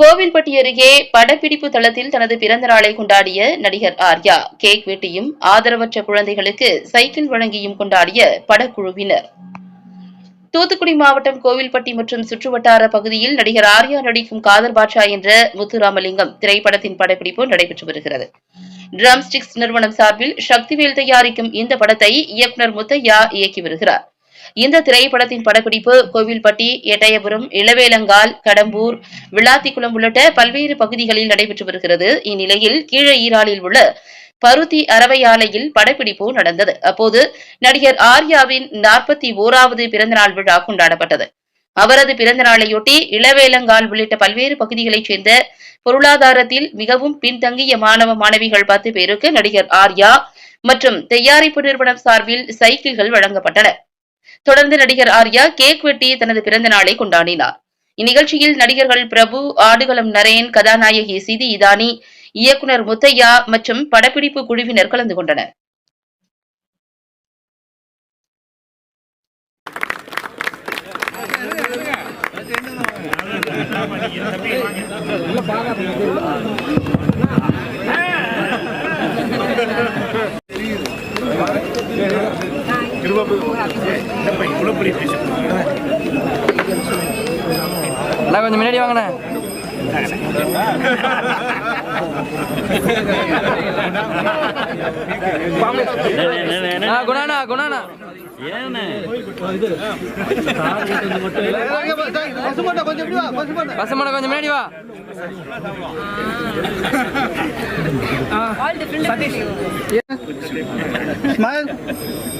கோவில்பட்டி அருகே படப்பிடிப்பு தளத்தில் தனது பிறந்த நாளை கொண்டாடிய நடிகர் ஆர்யா. கேக் வெட்டியும் ஆதரவற்ற குழந்தைகளுக்கு சைக்கிள் வழங்கியும் கொண்டாடிய படக்குழுவினர். தூத்துக்குடி மாவட்டம் கோவில்பட்டி மற்றும் சுற்றுவட்டார பகுதியில் நடிகர் ஆர்யா நடிக்கும் காதல் பாட்ஷா என்ற முத்துராமலிங்கம் திரைப்படத்தின் படப்பிடிப்பு நடைபெற்று வருகிறது. ட்ரம் ஸ்டிக்ஸ் நிறுவனம் சார்பில் சக்திவேல் தயாரிக்கும் இந்த படத்தை இயக்குனர் முத்தையா இயக்கி வருகிறார். இந்த திரைப்படத்தின் படப்பிடிப்பு கோவில்பட்டி எட்டயபுரம் இளவேலங்கால் கடம்பூர் விளாத்திக்குளம் உள்ளிட்ட பல்வேறு பகுதிகளில் நடைபெற்று வருகிறது. இந்நிலையில் கீழ ஈராலில் உள்ள பருத்தி அரவை ஆலையில் படப்பிடிப்பு நடந்தது. அப்போது நடிகர் ஆர்யாவின் நாற்பத்தி ஓராவது பிறந்தநாள் விழா கொண்டாடப்பட்டது. அவரது பிறந்த நாளையொட்டி இளவேலங்கால் உள்ளிட்ட பல்வேறு பகுதிகளைச் சேர்ந்த பொருளாதாரத்தில் மிகவும் பின்தங்கிய மாணவ மாணவிகள் பத்து பேருக்கு நடிகர் ஆர்யா மற்றும் தயாரிப்பு நிறுவனம் சார்பில் சைக்கிள்கள் வழங்கப்பட்டன. தொடர்ந்து நடிகர் ஆர்யா கேக் வெட்டி தனது பிறந்த நாளை கொண்டாடினார். இந்நிகழ்ச்சியில் நடிகர்கள் பிரபு ஆடுகளம் நரேன் கதாநாயகி சிதி இதானி இயக்குனர் முத்தையா மற்றும் படப்பிடிப்பு குழுவினர் கலந்து கொண்டனர். எல்லாம் கொஞ்சம் முன்னாடி வாங்கண்ணே. குணாண்ணா குணாண்ணா. கொஞ்சம் முன்னாடி வா. Smile.